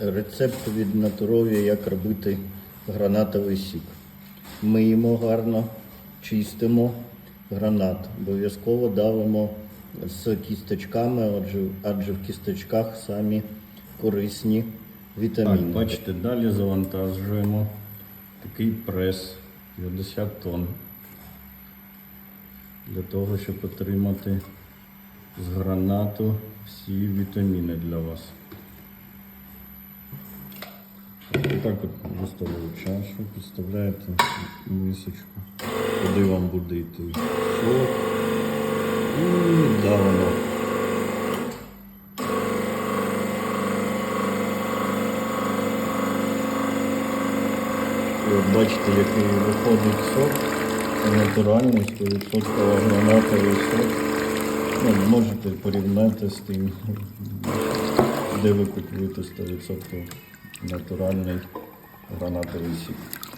рецепт від натурові, як робити гранатовий сік. Миємо гарно, чистимо гранат. Обов'язково давимо з кісточками, адже, адже в кісточках самі корисні вітаміни. Так, бачите, далі завантажуємо такий прес 50 тонн. Для того, щоб отримати з гранату всі вітаміни для вас. Так от виставили чашу, підставляєте мисочку, куди вам буде йти сок. І давимо. І от бачите, який виходить сок. Це натуральний 100% гранатовий сок. Ну, можете порівняти з тим, де ви купуєте 100% натуральний гранатовий сік.